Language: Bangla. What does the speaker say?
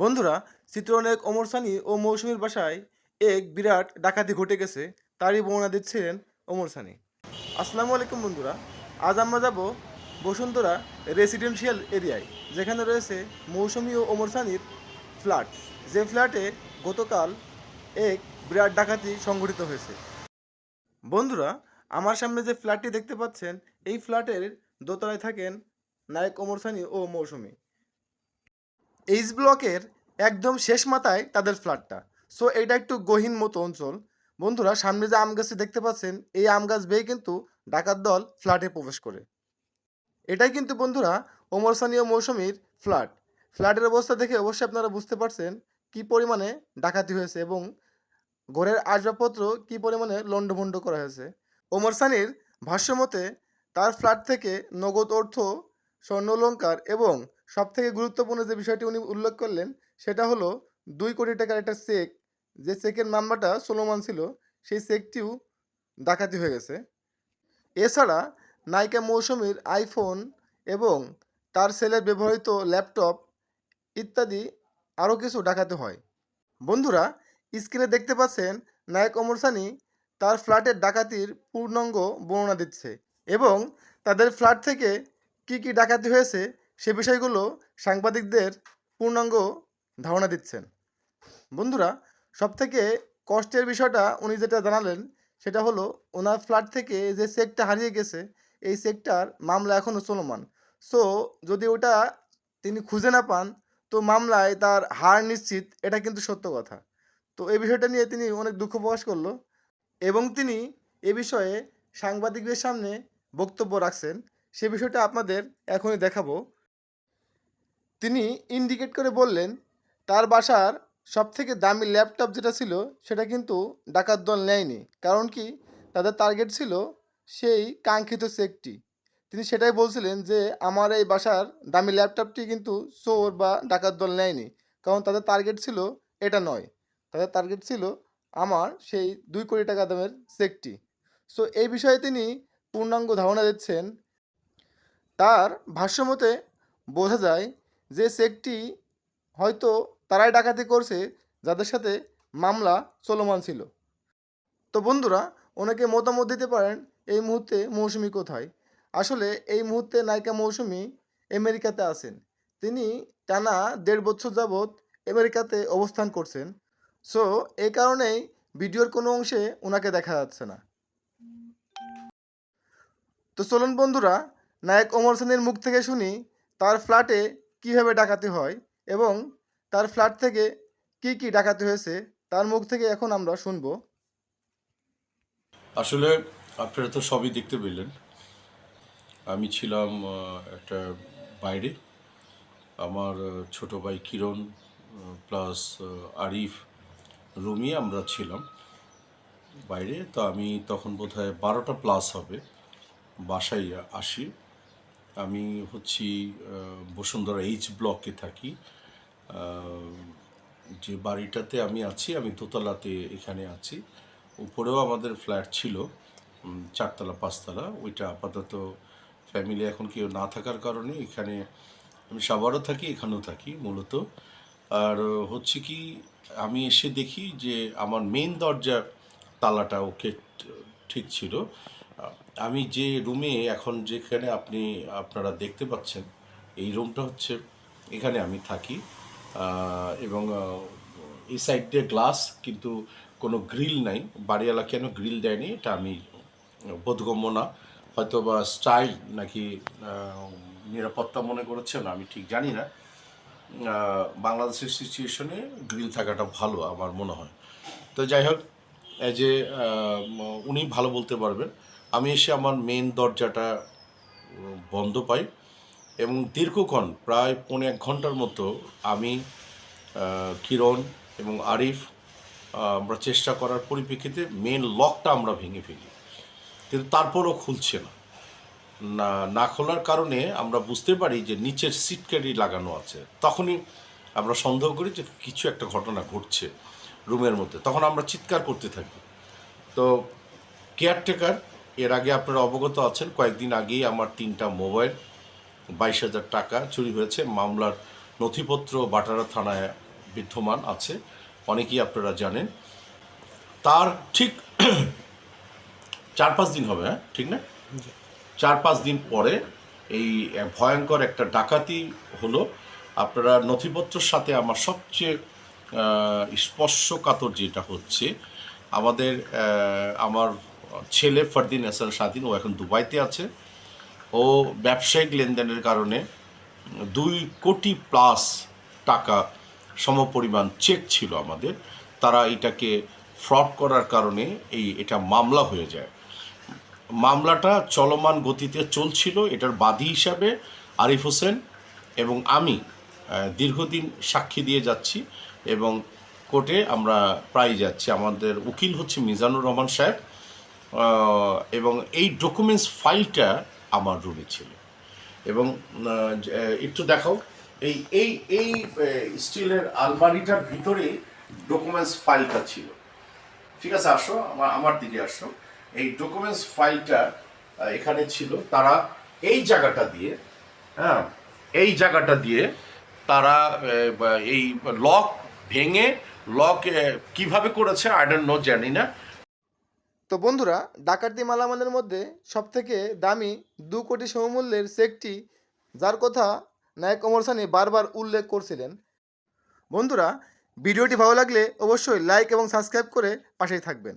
বন্ধুরা, চিত্রনায়ক ওমর সানি ও মৌসুমীর বাসায় এক বিরাট ডাকাতি ঘটে গেছে, তারই বর্ণনা দিচ্ছিলেন ওমর সানি। আসসালামু আলাইকুম বন্ধুরা, আজ আমরা যাব বসুন্ধরা রেসিডেন্সিয়াল এরিয়ায়, যেখানে রয়েছে মৌসুমী ও ওমর সানির ফ্ল্যাট। যে ফ্ল্যাটে গতকাল এক বিরাট ডাকাতি সংঘটিত হয়েছে। বন্ধুরা, আমার সামনে যে ফ্ল্যাটটি দেখতে পাচ্ছেন, এই ফ্ল্যাটের দোতলায় থাকেন নায়ক ওমর সানি ও মৌসুমী। এইচ ব্লকের একদম শেষ মাথায় তাদের ফ্ল্যাটটা। সো এটা একটু গহীন মতো অঞ্চল। বন্ধুরা, সামনে যে আম গাছটি দেখতে পাচ্ছেন, এই আম গাছ বেয়ে কিন্তু ডাকাত দল ফ্ল্যাটে প্রবেশ করে। এটাই কিন্তু বন্ধুরা ওমর সানি ও মৌসুমীর ফ্ল্যাট। ফ্ল্যাটের অবস্থা দেখে অবশ্যই আপনারা বুঝতে পারছেন কি পরিমাণে ডাকাতি হয়েছে এবং ঘরের আসবাবপত্র কি পরিমাণে লণ্ডভণ্ড করা হয়েছে। ওমর সানির ভাষ্যমতে তার ফ্ল্যাট থেকে নগদ অর্থ, স্বর্ণলঙ্কার এবং সবথেকে গুরুত্বপূর্ণ যে বিষয়টি উনি উল্লেখ করলেন, সেটা হলো দুই কোটি টাকার একটা চেক, যে চেকের নাম্বারটা সোলোমান ছিল, সেই চেকটিও ডাকাতি হয়ে গেছে। এছাড়া নায়িকা মৌসুমীর আইফোন এবং তার ছেলের ব্যবহৃত ল্যাপটপ ইত্যাদি আরও কিছু ডাকাতি হয়। বন্ধুরা, স্ক্রিনে দেখতে পাচ্ছেন নায়ক অমর সানি তার ফ্ল্যাটের ডাকাতির পূর্ণাঙ্গ বর্ণনা দিচ্ছে এবং তাদের ফ্ল্যাট থেকে কি কি ডাকাতি হয়েছে সে বিষয়গুলো সাংবাদিকদের পূর্ণাঙ্গ ধারণা দিচ্ছেন। বন্ধুরা, সবথেকে কষ্টের বিষয়টা উনি যেটা জানালেন, সেটা হলো ওনার ফ্ল্যাট থেকে যে চেকটা হারিয়ে গেছে, এই চেকটার মামলা এখনও চলমান। সো, যদি ওটা তিনি খুঁজে না পান, তো মামলায় তার হার নিশ্চিত, এটা কিন্তু সত্য কথা। তো এই বিষয়টা নিয়ে তিনি অনেক দুঃখ প্রকাশ করল এবং তিনি এ বিষয়ে সাংবাদিকদের সামনে বক্তব্য রাখছেন। সে বিষয়টা আপনাদের এখনই দেখাবো। তিনি ইন্ডিকেট করে বললেন, তার বাসার সবথেকে দামি ল্যাপটপ যেটা ছিল, সেটা কিন্তু ডাকাত দল নেয়নি। কারণ কি? তাদের টার্গেট ছিল সেই কাঙ্ক্ষিত চেকটি তিনি সেটাই বলছিলেন যে, আমার এই বাসার দামি ল্যাপটপটি কিন্তু চোর বা ডাকাত দল নেয়নি। কারণ তাদের টার্গেট ছিল এটা নয়। তাদের টার্গেট ছিল আমার সেই দুই কোটি টাকা দামের চেকটি সো এই বিষয়ে তিনি পূর্ণাঙ্গ ধারণা দিচ্ছেন। তার ভাষ্যমতে বোঝা যায় যে চেকটি হয়তো তারাই ডাকাতি করছে, যাদের সাথে মামলা চলমান ছিল। তো বন্ধুরা, অনেকে মতামত দিতে পারেন এই মুহূর্তে মৌসুমি কোথায়। আসলে এই মুহূর্তে নায়িকা মৌসুমি আমেরিকাতে আছেন। তিনি টানা দেড় বছর যাবৎ আমেরিকাতে অবস্থান করছেন। সো এই কারণেই ভিডিওর কোনো অংশে ওনাকে দেখা যাচ্ছে না। তো চলুন বন্ধুরা, নায়ক অমর সেনের মুখ থেকে শুনি, তার ফ্ল্যাটে কীভাবে ডাকাতি হয় এবং তার ফ্ল্যাট থেকে কি কি ডাকাতি হয়েছে, তার মুখ থেকে এখন আমরা শুনব। আসলে আপনারা তো সবই দেখতে পেলেন। আমি ছিলাম একটা বাইরে। আমার ছোট ভাই কিরণ প্লাস আরিফ, রুমি আমরা ছিলাম বাইরে। তো আমি তখন বোধহয় বারোটা প্লাস হবে। বাসায় আসি। আমি হচ্ছি বসুন্ধরা এইচ ব্লকে থাকি। যে বাড়িটাতে আমি আছি, আমি দোতলাতে এখানে আছি। উপরেও আমাদের ফ্ল্যাট ছিল চারতলা, পাঁচতলা। ওইটা আপাতত ফ্যামিলি এখন কেউ না থাকার কারণে এখানে আমি সাভারও থাকি, এখানেও থাকি মূলত। আর হচ্ছে কি, আমি এসে দেখি যে আমার মেন দরজার তালাটা ওকে ঠিক ছিল। আমি যে রুমে এখন যেখানে আপনি, আপনারা দেখতে পাচ্ছেন, এই রুমটা হচ্ছে এখানে আমি থাকি। এবং এই সাইড দিয়ে গ্লাস কিন্তু কোনো গ্রিল নাই। বাড়িওয়ালা কেন গ্রিল দেয়নি, এটা আমি বোধগম্য না হয়তো বা স্টাইল নাকি নিরাপত্তা মনে করেছেন, আমি ঠিক জানি না। বাংলাদেশের সিচুয়েশনে গ্রিল থাকাটা ভালো, আমার মনে হয়। তো যাই হোক যে উনি ভালো বলতে পারবেন। আমি এসে আমার মেন দরজাটা বন্ধ পাই এবং দীর্ঘক্ষণ, প্রায় পৌনে এক ঘণ্টার মতো আমি কিরণ এবং আরিফ আমরা চেষ্টা করার পরিপ্রেক্ষিতে মেন লকটা আমরা ভেঙে ফেলি। কিন্তু তারপরও খুলছে না। না না খোলার কারণে আমরা বুঝতে পারি যে নিচের সিট ক্যারি লাগানো আছে। তখনই আমরা সন্দেহ করি যে কিছু একটা ঘটনা ঘটছে রুমের মধ্যে। তখন আমরা চিৎকার করতে থাকি। তো কেয়ারটেকার এর আগে আপনারা অবগত আছেন কয়েকদিন আগেই আমার তিনটা মোবাইল বাইশ হাজার টাকা চুরি হয়েছে। মামলার নথিপত্র বাটারা থানায় বিদ্যমান আছে অনেকেই আপনারা জানেন। তার ঠিক চার পাঁচ দিন হবে হ্যাঁ? ঠিক না? চার পাঁচ দিন পরে এই ভয়ঙ্কর একটা ডাকাতি হলো। আপনারা নথিপত্রের সাথে আমার সবচেয়ে স্পর্শকাতর যেটা হচ্ছে আমাদের আমার ছেলে ফারদিন হাসান স্বাধীন ও এখন দুবাইতে আছে। ও ব্যবসায়িক লেনদেনের কারণে দুই কোটি প্লাস টাকা সমপরিমাণ চেক ছিল আমাদের। তারা এটাকে ফ্রড করার কারণে এই এটা মামলা হয়ে যায়। মামলাটা চলমান গতিতে চলছিল, এটার বাদী হিসাবে আরিফ হোসেন এবং আমি দীর্ঘদিন সাক্ষী দিয়ে যাচ্ছি এবং কোর্টে আমরা প্রায় যাচ্ছি। আমাদের উকিল হচ্ছে মিজানুর রহমান সাহেব। এবং এই ডকুমেন্টস ফাইলটা আমার রুমে ছিল। এবং একটু দেখাও, এই এই এই স্টিলের আলমারিটার ভিতরে ডকুমেন্টস ফাইলটা ছিল। ঠিক আছে, আসো, আমার আমার দিকে আসো। এই ডকুমেন্টস ফাইলটা এখানে ছিল। তারা এই জায়গাটা দিয়ে হ্যাঁ এই জায়গাটা দিয়ে তারা এই লক ভেঙে লক কীভাবে করেছে আই ডোন্ট নো জানি না। তো বন্ধুরা, ডাকাতি মালামালের মধ্যে সব থেকে দামি দু কোটি সমমূল্যের চেকটি যার কথা নায়ক অমর সানি বারবার উল্লেখ করছিলেন। বন্ধুরা, ভিডিওটি ভালো লাগলে অবশ্যই লাইক এবং সাবস্ক্রাইব করে পাশেই থাকবেন।